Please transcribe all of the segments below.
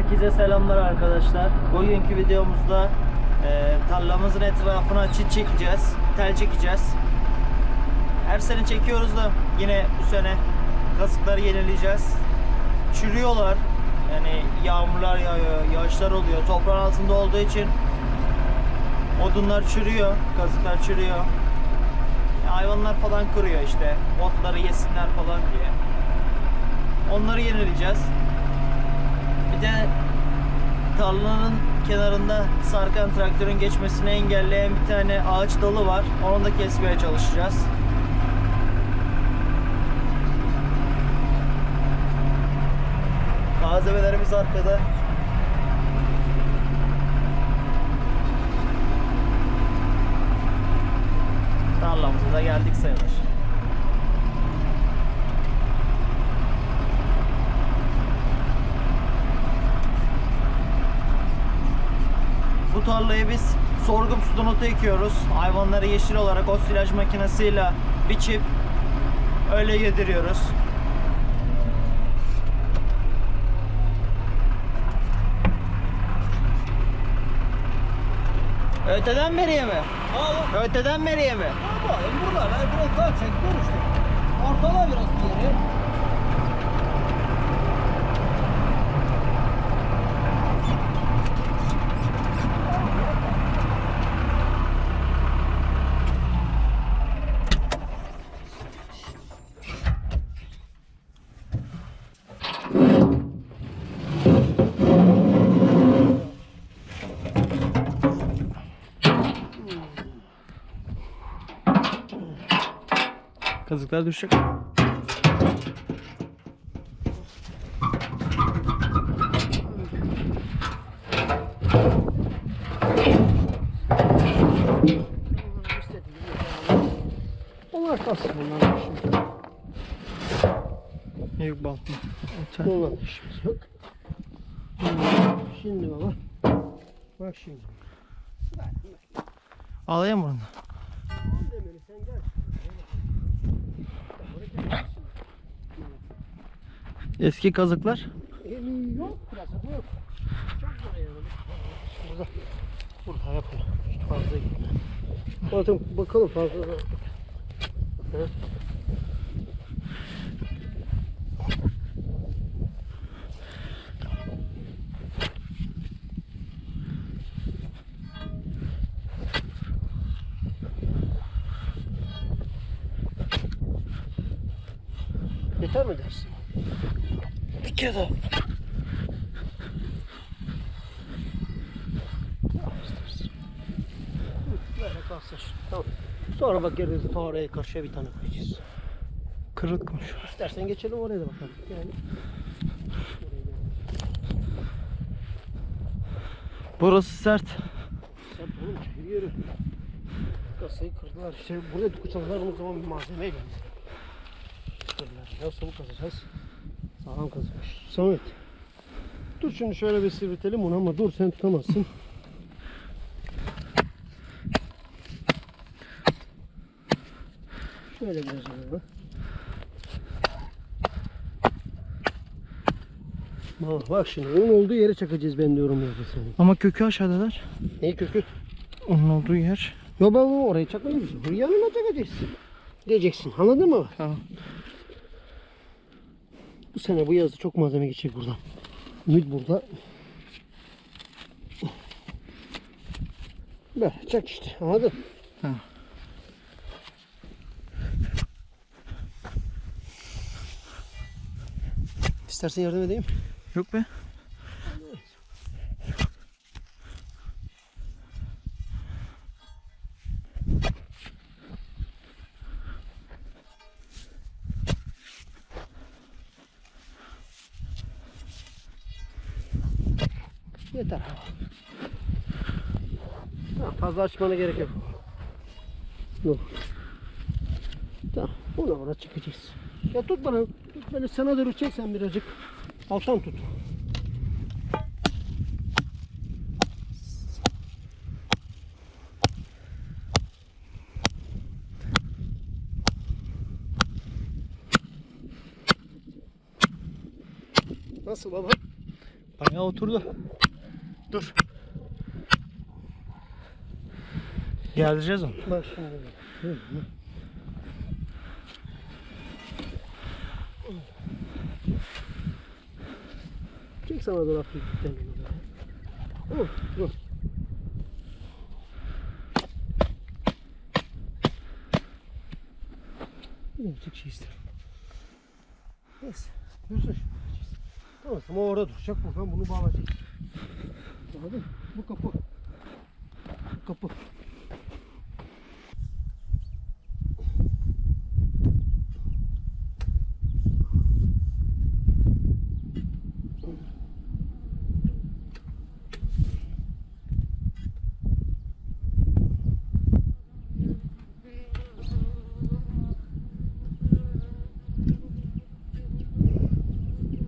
Herkese selamlar arkadaşlar. Bugünkü videomuzda e, tarlamızın etrafına çit çekeceğiz, tel çekeceğiz. Her sene çekiyoruz da yine bu sene kasıkları yenileyeceğiz. Çürüyorlar. Yani yağmurlar yağıyor, yağışlar oluyor. Toprağın altında olduğu için odunlar çürüyor, kazıklar çürüyor. Ya hayvanlar falan kırıyor işte. Otları yesinler falan diye. Onları yenileyeceğiz. Bir de tarlanın kenarında sarkan traktörün geçmesini engelleyen bir tane ağaç dalı var. Onu da kesmeye çalışacağız. Malzemelerimiz arkada. Tarlamıza geldik sayılır. Bu tarlayı biz sorghum sudonotu ekiyoruz. Hayvanları yeşil olarak o silaj makinesiyle biçip öyle yediriyoruz. Öteden beriye mi? Aa, Öteden beriye mi? bak, burada lan biraz daha çek dur işte. Ortala biraz yeri. Kazıklar düşecek. Onlar kalsın bunlar. Büyük balkon. Bunlar işimiz yok. Şimdi baba. Bak şimdi. Demeli sen gel. Eski kazıklar. Yok buraya yaralı. Burada. Burada. Hiç fazla gitme. Bakalım fazla da. Mi dersin? Bir kere daha. Böyle kalsın. şu. Tamam. Sonra bak geliriz ta oraya karşıya bir tane koyacağız. Kırıkmış. İstersen geçelim oraya da bakalım. Yani. Burası sert. Sen oğlum çevir yürü. Kasayı kırdılar. İşte buraya kucakladığımız zaman bir malzeme geldi. Kırdılar. Yoksa bu kazacağız. Sağlam kazımış. Samet. Dur şunu şöyle bir sivriltelim onu ama dur sen tutamazsın. Şöyle biraz öyle. Bak, bak şimdi onun olduğu yere çakacağız ben diyorum ya senin. Ama kökü aşağıdalar. Neyi kökü? Onun olduğu yer. Yo ben oraya çakmayayım. Buraya yanına çakacaksın. Diyeceksin. Anladın mı? Tamam. Bu sene bu yazda çok malzeme geçecek buradan. Ümit burada. Böyle çak işte. Anladın? Ha. İstersen yardım edeyim. Yok be. Yeter. Tamam, fazla açmana gerek yok. Yok. Tamam. Ona buna çıkacağız. Ya tut bana. Tut beni sana doğru çek sen birazcık. Alttan tut. Nasıl baba? Bayağı oturdu. Dur. Geleceğiz onu. Bak şimdi. Çek sana doğru hafif kendini. Oh, oh. Birazcık şey isterim. Neyse. Dursun. Tamam ama orada duracak. Buradan bunu bağlayacağız. Anladın mı? Bu kapı. Kapı.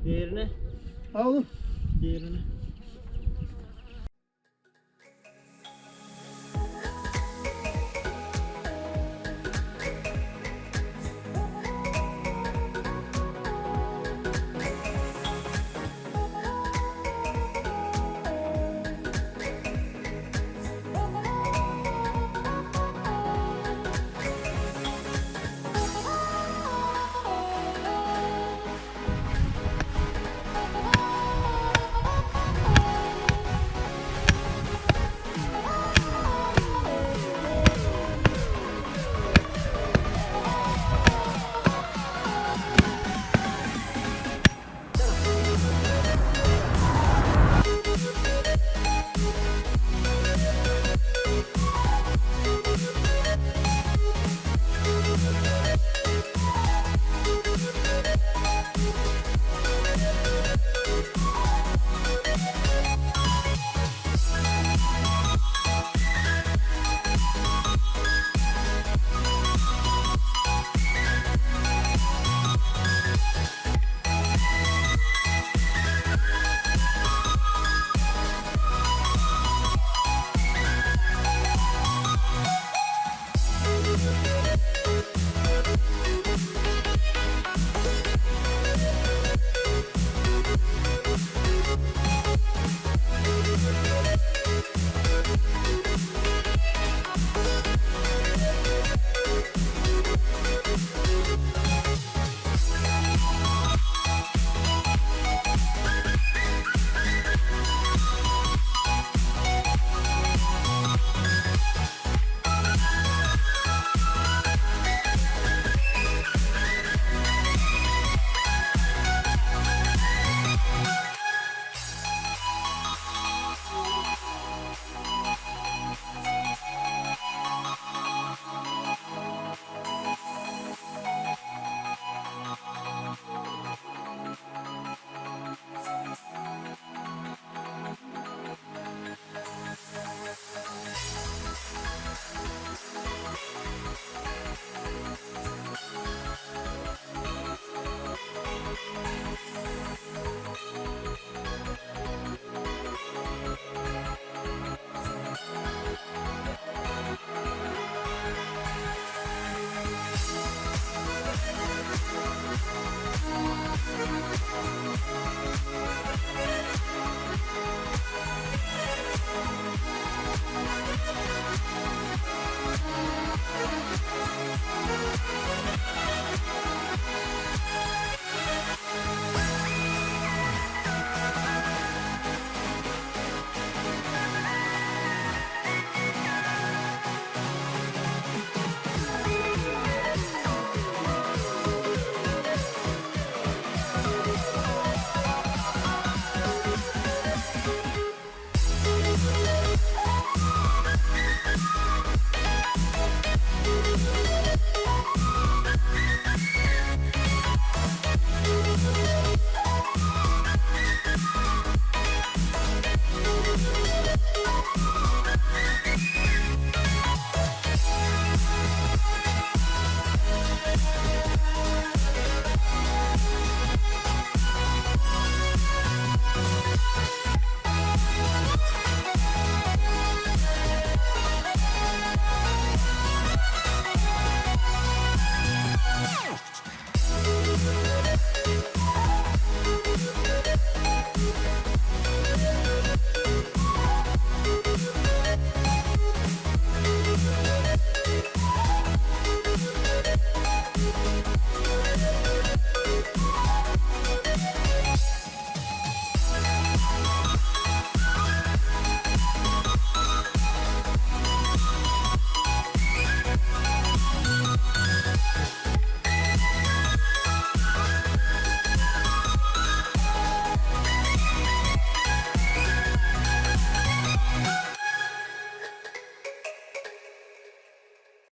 Diğerini. Al oğlum. Diğerini.